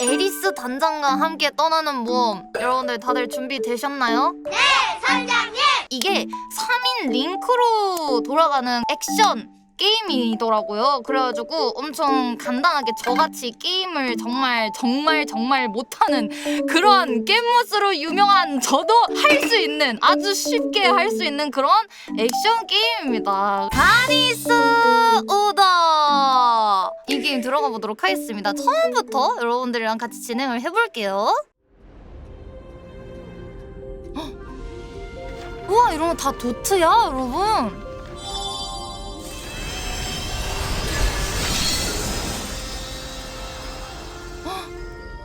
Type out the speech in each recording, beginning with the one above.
에리스 단장과 함께 떠나는 모험. 여러분들 다들 준비되셨나요? 네 선장님! 이게 3인 링크로 돌아가는 액션 게임이더라고요. 그래가지고 엄청 간단하게 저같이 게임을 정말 정말 정말 못하는 그런 게임모스로 유명한 저도 할 수 있는 아주 쉽게 할 수 있는 그런 액션 게임입니다. 가니스 오더 이 게임 들어가 보도록 하겠습니다 처음부터 여러분들이랑 같이 진행을 해볼게요 헉! 우와 이런 거 다 도트야 여러분 헉!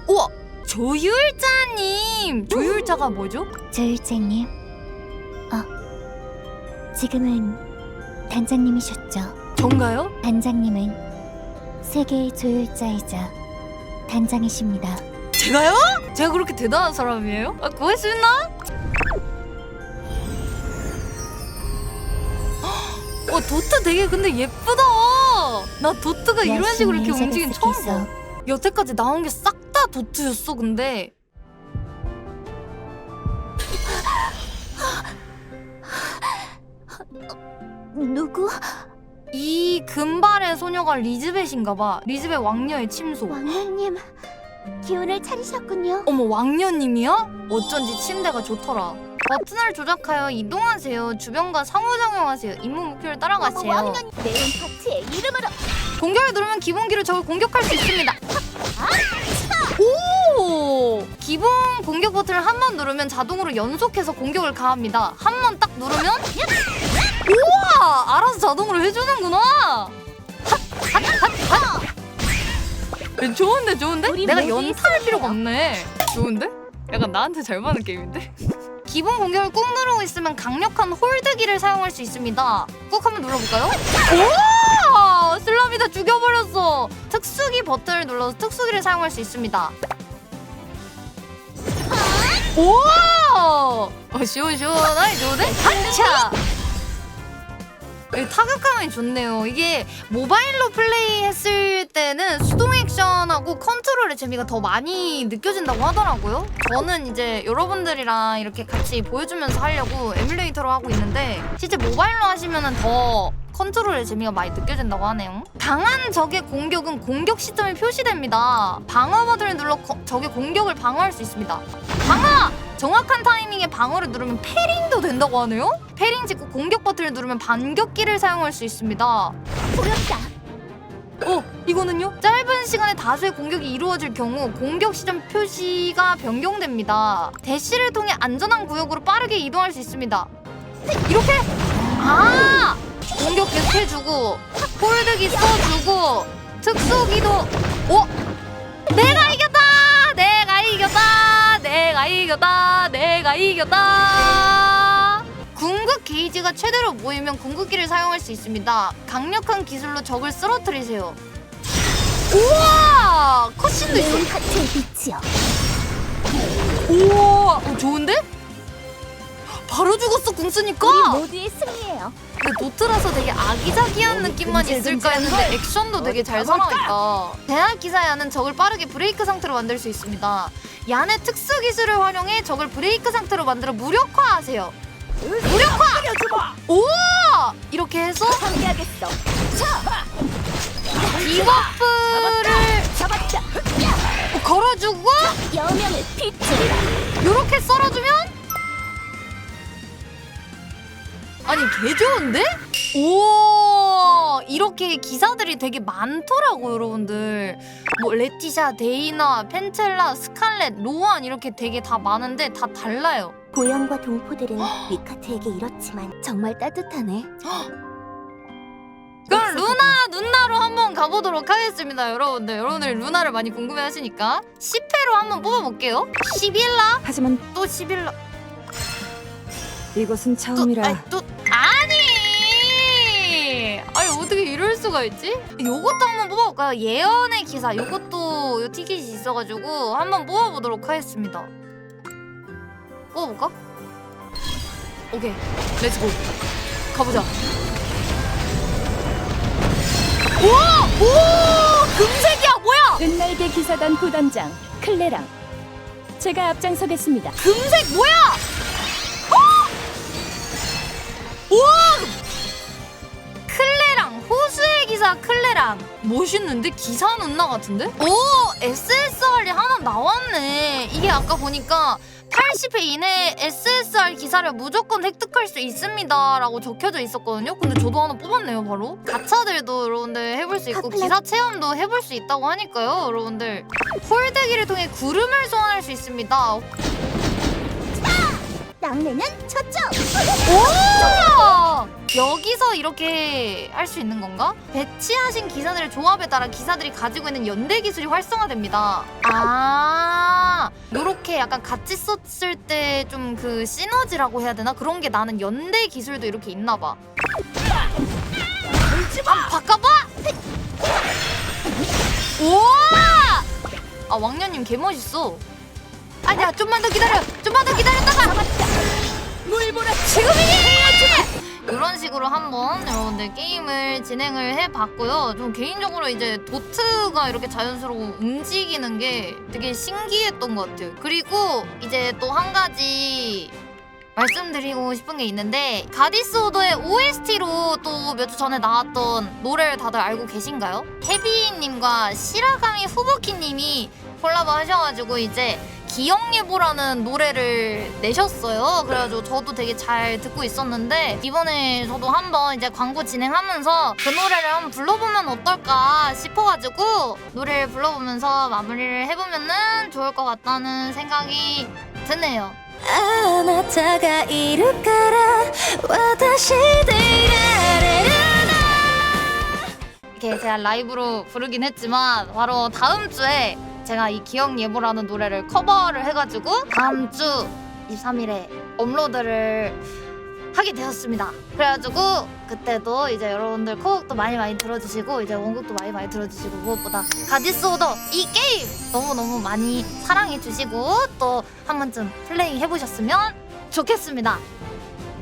우와 조율자님 조율자가 뭐죠? 조율자님. 어, 지금은 단장님이셨죠. 전가요? 단장님은 세계의 조율자이자 단장이십니다. 제가요? 제가 그렇게 대단한 사람이에요? 아? 헉! 와 도트 되게 근데 예쁘다. 나 도트가 이런 식으로 이렇게 열심히 움직이는 처음 봐. 여태까지 나온 게 싹 다 도트였어 근데. 누구? 이 금발의 소녀가 리즈벳인가 봐. 리즈벳 왕녀의 침소. 왕녀님 기운을 차리셨군요. 어머 왕녀님이야? 어쩐지 침대가 좋더라. 버튼을 조작하여 이동하세요. 주변과 상호작용하세요. 임무 목표를 따라가세요. 네온 파트의 이름으로 공격을 누르면 기본기로 적을 공격할 수 있습니다. 오! 기본 공격 버튼을 한 번 누르면 자동으로 연속해서 공격을 가합니다. 한 번 딱 누르면 우와! 알아서 자동으로 해주는구나. 좋은데 좋은데? 우리 내가 연타할. 필요가 없네. 좋은데? 약간 나한테 잘 맞는 게임인데? 기본 공격을 꾹 누르고 있으면 강력한 홀드기를 사용할 수 있습니다. 꾹 한번 눌러볼까요? 오! 슬라미다 죽여버렸어. 특수기 버튼을 눌러서 특수기를 사용할 수 있습니다. 오! 어, 시원시원하게 좋은데? 한차! 이 타격감이 좋네요. 이게 모바일로 플레이했을 때는 수동 액션하고 컨트롤의 재미가 더 많이 느껴진다고 하더라고요. 저는 이제 여러분들이랑 이렇게 같이 보여주면서 하려고 에뮬레이터로 하고 있는데 실제 모바일로 하시면은 더 컨트롤의 재미가 많이 느껴진다고 하네요. 강한 적의 공격은 공격 시점이 표시됩니다. 방어 버튼을 눌러 거- 적의 공격을 방어할 수 있습니다. 방어! 정확한 타이밍에 방어를 누르면 패링도 된다고 하네요? 패링 직후 공격 버튼을 누르면 반격기를 사용할 수 있습니다. 부럽다. 어, 이거는요? 짧은 시간에 다수의 공격이 이루어질 경우 공격 시점 표시가 변경됩니다. 대시를 통해 안전한 구역으로 빠르게 이동할 수 있습니다. 이렇게? 아! 공격 계속 해주고, 홀드기 써주고, 특수기도, 어? 이겼다! 내가 이겼다! 궁극 게이지가 최대로 모이면 궁극기를 사용할 수 있습니다. 강력한 기술로 적을 쓰러뜨리세요. 우와! 컷신도 있어. 파트의 빛이요. 우와! 어, 좋은데? 바로 죽었어, 궁 쓰니까! 우리 모두의 승리예요. 근데 노트라서 되게 아기자기한 느낌만 있을까 했는데 액션도 되게 잘 살아있다. 대학 기사야는 적을 빠르게 브레이크 상태로 만들 수 있습니다. 얀의 특수 기술을 활용해 적을 브레이크 상태로 만들어 무력화하세요. 무력화! 우와! 이렇게 해서 함께하겠어. 디버프를 잡았다. 걸어주고 여명을 비추리라. 이렇게 썰어주면 아니 개 좋은데? 오 이렇게 기사들이 되게 많더라고 여러분들. 뭐 레티샤, 데이나, 펜첼라, 스칼렛, 로안 이렇게 되게 다 많은데 다 달라요. 고향과 동포들은 미카트에게 이렇지만 정말 따뜻하네. 그럼 루나 누나로 한번 가보도록 하겠습니다 여러분들. 여러분들 루나를 많이 궁금해하시니까. 10회로 한번 뽑아볼게요. 11라? 하지만 또 11라 이것은 또, 처음이라 아니, 또 아니 아니 어떻게 이럴 수가 있지? 요것도 한번 뽑아볼까요? 예언의 기사 요것도 요 티켓이 있어가지고 한번 뽑아보도록 하겠습니다 뽑아볼까? 오케이 렛츠고 가보자 우와! 오! 금색이야 뭐야? 은날개 기사단 부단장 클레랑 제가 앞장서겠습니다. 금색 뭐야? 기사 클레랑 멋있는데 기사 누나 같은데? 오 SSR이 하나 나왔네. 이게 아까 보니까 80회 이내 SSR 기사를 무조건 획득할 수 있습니다 라고 적혀져 있었거든요. 근데 저도 하나 뽑았네요, 바로. 가차들도 여러분들 해볼 수 있고 기사 체험도 해볼 수 있다고 하니까요, 여러분들. 홀대기를 통해 구름을 소환할 수 있습니다. 낙내는 저쪽. 오! 여기서 이렇게 할 수 있는 건가? 배치하신 기사들의 조합에 따라 기사들이 가지고 있는 연대 기술이 활성화됩니다. 아, 요렇게 약간 같이 썼을 때 좀 그 시너지라고 해야 되나? 그런 게 나는 연대 기술도 이렇게 있나 봐. 한번 바꿔봐! 우와! 아, 왕년님 개 멋있어. 아니야, 좀만 더 기다려! 좀만 더 기다렸다가! 물보라 지금이니! 이런 식으로 한번 여러분들 게임을 진행을 해봤고요. 좀 개인적으로 이제 도트가 이렇게 자연스러워 움직이는 게 되게 신기했던 것 같아요. 그리고 이제 또 한 가지 말씀드리고 싶은 게 있는데 가디스 오더의 OST로 또 몇 주 전에 나왔던 노래를 다들 알고 계신가요? 케비님과 시라가미 후보키님이 콜라보 하셔가지고 이제 기억예보라는 노래를 내셨어요. 그래가지고 저도 되게 잘 듣고 있었는데 이번에 저도 한번 이제 광고 진행하면서 그 노래를 한번 불러보면 어떨까 싶어가지고 노래를 불러보면서 마무리를 해보면은 좋을 것 같다는 생각이 드네요. あなたがいるから私でいられる 이렇게 제가 라이브로 부르긴 했지만 바로 다음 주에 제가 이 기억 예보라는 노래를 커버를 해가지고 다음 주 23일에 업로드를 하게 되었습니다. 그래가지고 그때도 이제 여러분들 코곡도 많이 많이 들어주시고 이제 원곡도 많이 많이 들어주시고 무엇보다 가디스 오더 이 게임 너무 너무 많이 사랑해 주시고 또 한 번쯤 플레이 해보셨으면 좋겠습니다.